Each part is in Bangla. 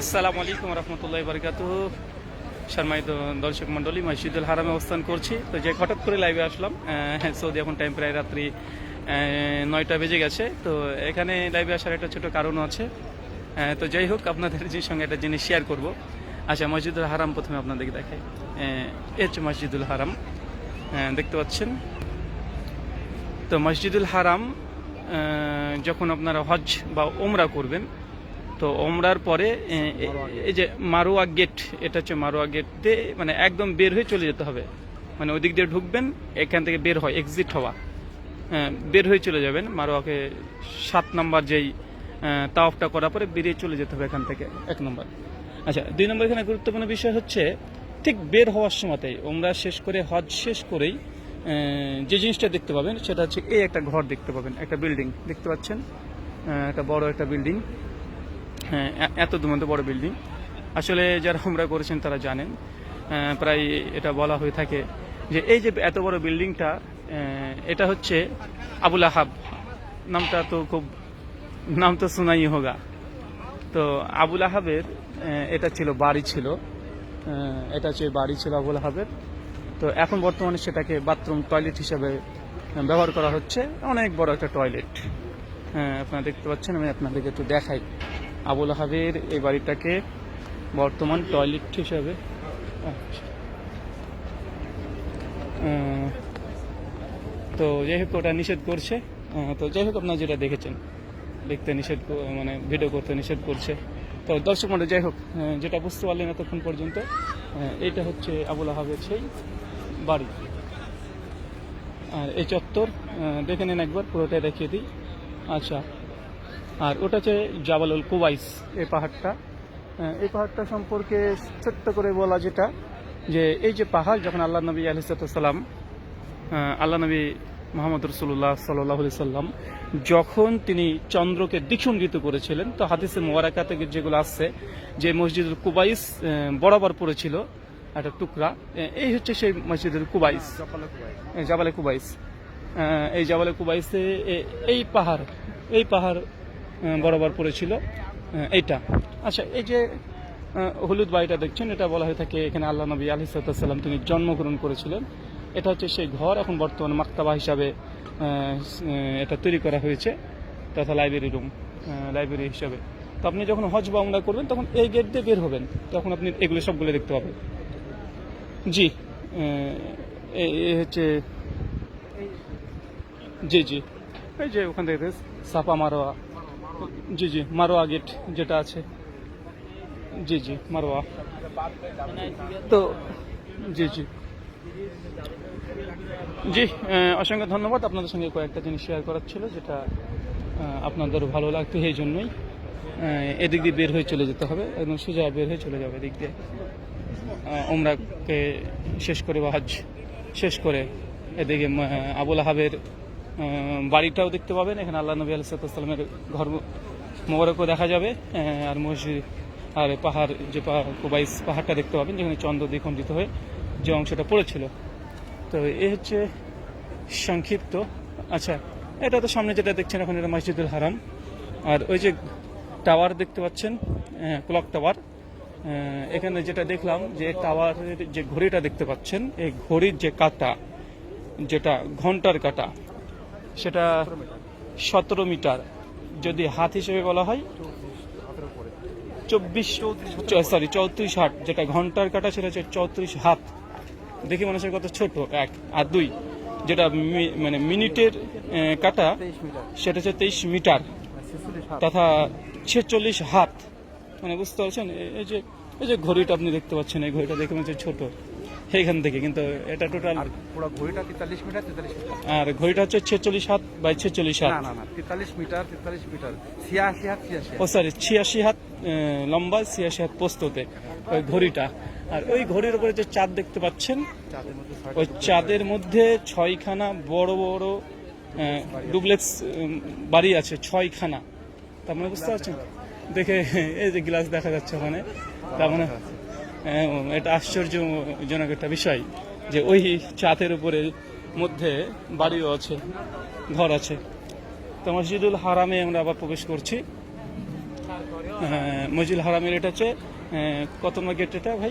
আসসালামু আলাইকুম রহমতুল্লাহ বরকাত সম্মানিত দর্শক মন্ডলী মসজিদুল হারামে অবস্থান করছি। তো যে হঠাৎ করে লাইভে আসলাম আহ, সৌদি এখন টাইম প্রায় রাত্রি নয়টা বেজে গেছে। তো এখানে লাইভে আসার একটা ছোটো কারণও আছে। তো যাই হোক আপনাদের যে সঙ্গে একটা জিনিস শেয়ার করব। আচ্ছা মসজিদুল হারাম প্রথমে আপনাদেরকে দেখাই। আহ, এ মসজিদুল হারাম। দেখতে পাচ্ছেন? তো মসজিদুল হারাম যখন আপনারা হজ বা ওমরা করবেন তো ওমরার পরে এই যে মারোয়া গেট, এটা হচ্ছে মারোয়া গেট দিয়ে মানে একদম বের হয়ে চলে যেতে হবে। মানে ওদিক দিয়ে ঢুকবেন, এখান থেকে বের হয় এক্সিট হওয়া। বের হয়ে চলে যাবেন মারোয়াকে সাত নম্বর যেই তাওফটা করার পরে বেরিয়ে চলে যেতে হবে এখান থেকে, এক নম্বর। আচ্ছা দুই নম্বর এখানে গুরুত্বপূর্ণ বিষয় হচ্ছে, ঠিক বের হওয়ার সময়তেই, ওমরা শেষ করে, হজ শেষ করেই যে জিনিসটা দেখতে পাবেন, সেটা হচ্ছে এই একটা ঘর দেখতে পাবেন, একটা বিল্ডিং দেখতে পাচ্ছেন? একটা বড় একটা বিল্ডিং হ্যাঁ এত দুমন্ত বড় বিল্ডিং আসলে যারা আমরা করেছেন তারা জানেন প্রায় এটা বলা হয়ে থাকে যে এই যে এত বড় বিল্ডিংটা এটা হচ্ছে আবুল আহাব। নামটা তো খুব, নাম তো শোনাই হোগা। তো আবুল আহাবের এটা ছিল, বাড়ি ছিল। এটা হচ্ছে বাড়ি ছিল আবুল আহাবের। তো এখন বর্তমানে সেটাকে বাথরুম টয়লেট হিসাবে ব্যবহার করা হচ্ছে। অনেক বড় একটা টয়লেট হ্যাঁ আপনারা দেখতে পাচ্ছেন, আমি আপনাদেরকে একটু দেখাই। আবুল আহাবের এই বাড়িটাকে বর্তমান টয়লেট হিসাবে। তো যাই হোক, ওটা নিষেধ করছে। তো যাই হোক, আপনারা যেটা দেখেছেন, দেখতে নিষেধ মানে ভিডিও করতে নিষেধ করছে। তো দর্শক মন্ডল, যাই হোক যেটা বুঝতে পারলেন এতক্ষণ পর্যন্ত এটা হচ্ছে আবুল আহাবের সেই বাড়ি। আর এই চত্বর দেখে নিন একবার, পুরোটাই দেখিয়ে দিই। আচ্ছা আর ওটা হচ্ছে জাবালুল কুবাইস। এই পাহাড়টা। এই পাহাড়টা সম্পর্কে ছোট্ট করে বলা যেটা যে এই যে পাহাড় যখন আল্লাহ নবী আলহিসাল্লাম আল্লাহ নবী মোহাম্মদ রসুল্লাহ সাল্লাহ সাল্লাম যখন তিনি চন্দ্রকে দ্বিখণ্ডিত করেছিলেন তো হাদিসে মোয়ারাকা থেকে যেগুলো আসছে যে মসজিদুল কুবাইস বরাবর পড়েছিল একটা টুকরা এই হচ্ছে সেই মসজিদুল কুবাইস। জাবালে কুবাইস। এই জাবালে কুবাইসে এ- এই পাহাড় এই পাহাড় বরাবর পড়েছিল। এইটা। আচ্ছা এই যে হলুদ বাড়িটা দেখছেন, এটা বলা হয়ে থাকে এখানে আল্লাহ নবী আলি সাল্লাম তিনি জন্মগ্রহণ করেছিলেন। এটা হচ্ছে সেই ঘর, এখন বর্তমানে মাক্তাবা হিসাবে এটা তৈরি করা হয়েছে, তথা লাইব্রেরি রুম লাইব্রেরি হিসাবে। তো আপনি যখন হজ বা উমরা করবেন, তখন এই গেট দিয়ে বের হবেন, তখন আপনি এগুলো সবগুলো দেখতে পাবেন। জি এই হচ্ছে, জি জি। এই যে ওখান থেকে Safa Marwah ji ji Marwah gate যেটা আছে। জি জি মারোয়া। তো জি জি। জি অসংখ্য ধন্যবাদ। আপনাদের সঙ্গে কয়েকটা জিনিস শেয়ার করার ছিল যেটা আপনাদের ভালো লাগতো এই জন্যই। এদিক দিয়ে বের হয়ে চলে যেতে হবে একদম সোজা বের হয়ে চলে যাবে এদিক দিয়ে। ওমরাকে শেষ করে বা হজ শেষ করে এদিকে আবুল আহাবের আহ, বাড়িটাও দেখতে পাবেন। এখানে আল্লাহ নবী আলাইসালামের ঘর মোবারকও দেখা যাবে। আর মসজিদ, আর পাহাড়, যে পাহাড় কুবাইস পাহাড়টা দেখতে পাবেন, যেখানে চন্দ্র দ্বিখণ্ডিত হয়ে যে অংশটা পড়েছিল। তো এ হচ্ছে সংক্ষিপ্ত। আচ্ছা এটা তো সামনে যেটা দেখছেন এখন, এটা মসজিদুল হারাম। আর ওই যে টাওয়ার দেখতে পাচ্ছেন ক্লক টাওয়ার। এখানে যেটা দেখলাম যে টাওয়ারের যে ঘড়িটা দেখতে পাচ্ছেন, এই ঘড়ির যে কাটা, যেটা ঘণ্টার কাটা সেটা সতেরো মিটার যদি হাত হিসেবে বলা হয় চব্বিশ সরি চৌত্রিশ হাত যেটা ঘণ্টার কাটা সেটা হচ্ছে চৌত্রিশ হাত। দেখে মনে হচ্ছে কত ছোট এক আর দুই যেটা মানে মিনিটের কাটা সেটা হচ্ছে তেইশ মিটার তথা ছেচল্লিশ হাত। মানে বুঝতে পারছেন? এই যে এই যে ঘড়িটা আপনি দেখতে পাচ্ছেন এই ঘড়িটা দেখে মনে হচ্ছে ছোট। এইখান থেকে কিন্তু এটা টোটাল আর পুরো ঘড়িটা তেতাল্লিশ মিটার তেতাল্লিশ মিটার। আর ঘড়িটা হচ্ছে ছেচল্লিশ হাত বাই ছেচল্লিশ হাত। না না না তেতাল্লিশ মিটার তেতাল্লিশ মিটার। ছিয়াশি হাত ছিয়াশি ও সরি ছিয়াশি হাত লম্বা ছিয়াশি হাত পোস্ততে ওই ঘড়িটা। আর ওই ঘড়ির উপরে যে চাঁদ দেখতে পাচ্ছেন ওই চাঁদের মধ্যে ছয়খানা বড় বড় ডুপ্লেক্স বাড়ি আছে ছয়খানা। তার মানে বুঝতে পারছেন? দেখে এই যে গ্লাস দেখা যাচ্ছে ওখানে। তার মানে এটা আশ্চর্যজনক একটা বিষয় যে ওই চাঁদের উপরে মধ্যে বাড়িও আছে ঘর আছে। তো মসজিদুল হারামে আমরা আবার প্রবেশ করছি। মজিল হারামের এটা হচ্ছে কত নম্বর গেট এটা ভাই?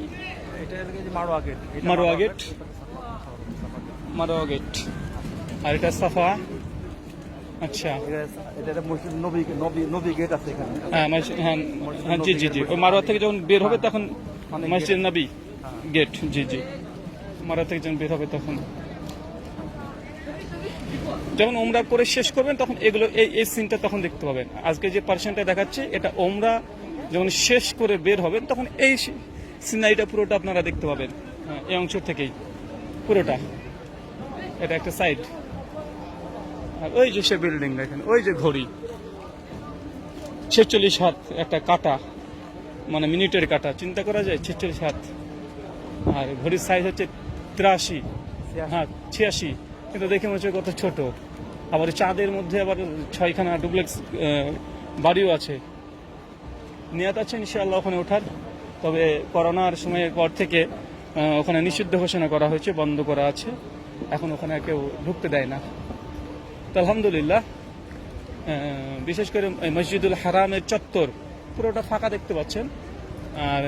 Marwah gate. Marwah gate. Marwah gate. আর এটা সাফা। আচ্ছা। মসজিদ হ্যাঁ মসজিদ- হ্যাঁ হ্যাঁ জি জি জি। ওই মারোয়া থেকে যখন বের হবে তখন মসজিদ নবী হ্যাঁ। গেট জি জি। মারোয়া থেকে যখন বের হবে তখন। যখন ওমরা করে শেষ করবেন তখন এগুলো এই এই সিনটা তখন দেখতে পাবেন। আজকে যে পার্সেন্টটা দেখাচ্ছে এটা ওমরা যখন শেষ করে বের হবেন তখন এই সিনারিটা পুরোটা আপনারা দেখতে পাবেন। হ্যাঁ, এই অংশ থেকেই। পুরোটা। এটা একটা সাইড আর ওই যে সে বিল্ডিং দেখেন ওই যে ঘড়ি। ছেচল্লিশ হাত একটা কাটা। মানে মিনিটের কাটা চিন্তা করা যায় ছেচল্লিশ হাত আর ঘড়ির সাইজ হচ্ছে তিরাশি। হ্যাঁ ছিয়াশি। কিন্তু দেখে মনে হচ্ছে কত ছোট। আবার চাঁদের মধ্যে আবার ছয়খানা ডুপ্লেক্স বাড়িও আছে। নিয়াত আছে ইনশাআল্লাহ ওখানে ওঠার। তবে করোনার সময়ের পর থেকে ওখানে নিষিদ্ধ ঘোষণা করা হয়েছে বন্ধ করা আছে। এখন ওখানে কেউ ঢুকতে দেয় না। তো আলহামদুলিল্লাহ বিশেষ করে মসজিদুল হারামের চত্বর পুরোটা ফাঁকা দেখতে পাচ্ছেন। আর,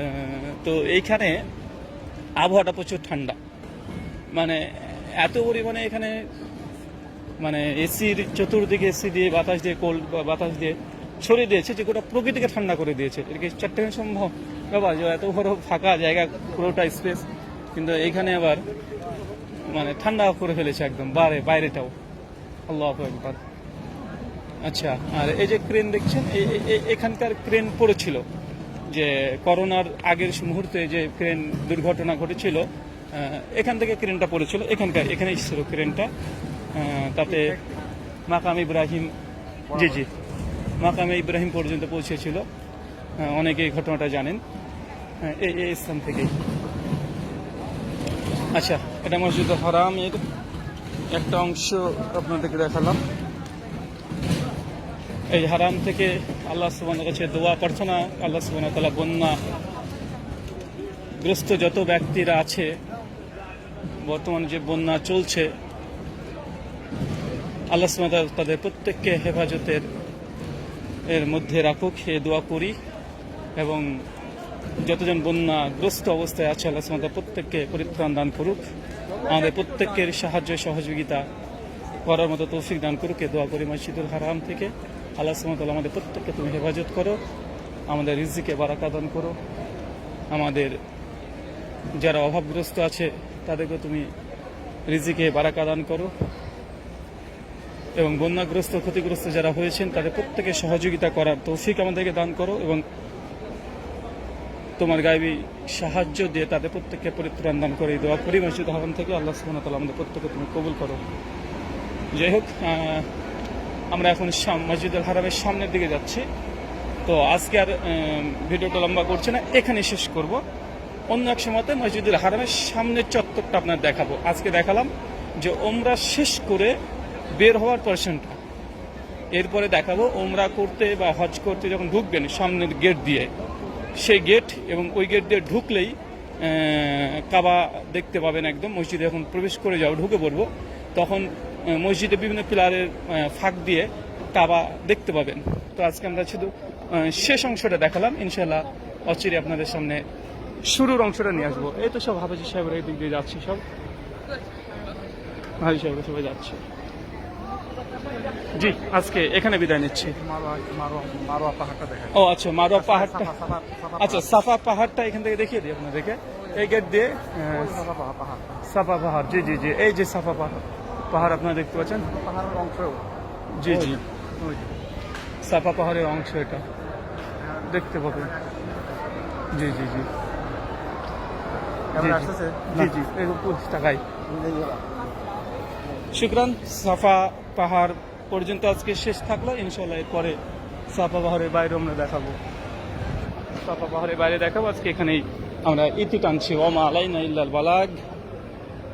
তো এইখানে আবহাওয়াটা প্রচুর ঠান্ডা। মানে এত পরিমাণে এখানে মানে এসির চতুর্দিকে এসি দিয়ে, বাতাস দিয়ে কোল্ড বাতাস দিয়ে ছড়িয়ে দিয়েছে যে গোটা প্রকৃতিকে ঠান্ডা করে দিয়েছে। এটা কি চট্টগ্রাম সম্ভব? বাবা, যে এত বড় ফাঁকা জায়গা, পুরোটা স্পেস কিন্তু এইখানে আবার মানে ঠান্ডা করে ফেলেছে একদম বাইরে বাইরেটাও। আল্লাহ একবার আচ্ছা আর এই যে ক্রেন দেখছেন এখানকার ক্রেন পড়েছিল যে করোনার আগের মুহূর্তে যে ক্রেন দুর্ঘটনা ঘটেছিল এখান থেকে ক্রেনটা পড়েছিল, এখানকার এখানে ছিল ক্রেনটা তাতে মাকাম ইব্রাহিম, জি জি, মাকামে ইব্রাহিম পর্যন্ত পৌঁছেছিল। অনেকে এই ঘটনাটা জানেন। এই এই স্থান থেকেই। আচ্ছা এটা মসজিদ হারামের একটা অংশ আপনাদেরকে দেখালাম। এই হারাম থেকে আল্লাহ সুবান কাছে দোয়া প্রার্থনা, আল্লাহ সুবান তালা বন্যা গ্রস্ত যত ব্যক্তিরা আছে, বর্তমানে যে বন্যা চলছে, আল্লাহ সুবান তাদের প্রত্যেককে হেফাজতের, এর মধ্যে রাখুক এ দোয়া করি এবং যতজন বন্যাগ্রস্ত অবস্থায় আছে, আল্লাহ সুবান প্রত্যেককে পরিত্রাণ দান করুক। আমাদের প্রত্যেকের সাহায্য, সহযোগিতা করার মতো তৌফিক দান করুক। এ দোয়া করি মসজিদুল হারাম থেকে। আল্লাহ সুমতাল আমাদের প্রত্যেককে তুমি হেফাজত করো, আমাদের রিজিকে বারাকা দান করো, আমাদের যারা অভাবগ্রস্ত আছে তাদেরকে তুমি রিজিকে বারাকা দান করো এবং বন্যাগ্রস্ত, ক্ষতিগ্রস্ত যারা হয়েছেন, তাদের প্রত্যেকে সহযোগিতা করার তৌফিক আমাদেরকে দান করো এবং তোমার গাইবী সাহায্য দিয়ে তাদের প্রত্যেককে পরিত্রাণ দান করে দোয়া করি। মসজিদ থেকে আল্লাহ সুবহানাহু আমাদের প্রত্যেকে তুমি কবুল করো। যাই হোক আমরা এখন মসজিদুল হারামের সামনের দিকে যাচ্ছি। তো আজকে আর ভিডিওটা লম্বা করছে না এখানে শেষ করব। অন্য এক সময়তে মসজিদুল হারামের সামনের চত্বরটা আপনার দেখাবো। আজকে দেখালাম যে ওমরা শেষ করে বের হওয়ার পার্সেন্টটা এরপরে দেখাবো ওমরা করতে বা হজ করতে যখন ঢুকবেন সামনের গেট দিয়ে, সেই গেট এবং ওই গেট দিয়ে ঢুকলেই কাবা দেখতে পাবেন একদম। মসজিদে এখন প্রবেশ করে যাও ঢুকে পড়ব। তখন মসজিদে বিভিন্ন পিলারের ফাঁক দিয়ে কাবা দেখতে পাবেন। তো আজকে আমরা শুধু শেষ অংশটা দেখালাম। ইনশাল্লাহ অচিরে আপনাদের সামনে শুরুর অংশটা নিয়ে আসব। এই তো সব হাফেজি সাহেবের এই দিক দিয়ে যাচ্ছি সব। হাজি সাহেবের সবাই যাচ্ছে। জি আজকে এখানে বিদায় নিচ্ছি। ও আচ্ছা মারোয়া পাহাড়টা। আচ্ছা সাফা পাহাড়টা এখান থেকে দেখিয়ে দিই আপনাদেরকে। এই গেট দিয়ে সাফা পাহাড় পাহাড়। সাফা পাহাড় জি জি জি এই যে সাফা পাহাড়। পাহাড় আপনারা দেখতে পাচ্ছেন? পাহাড়ের অংশ। জি জি। সাফা পাহাড়ের অংশ এটা। দেখতে পাবেন। জি জি জি। জি, জি। টাকাই শুক্রান সাফা পাহাড় পর্যন্ত আজকে শেষ থাকল। ইনশাল্লাহ এরপরে সাফা পাহাড়ের বাইরে আমরা দেখাবো। সাফা পাহাড়ের বাইরে দেখাবো। আজকে এখানেই আমরা ইতি টানছি। ওমা আলাইনা ইল্লাল বালাগ।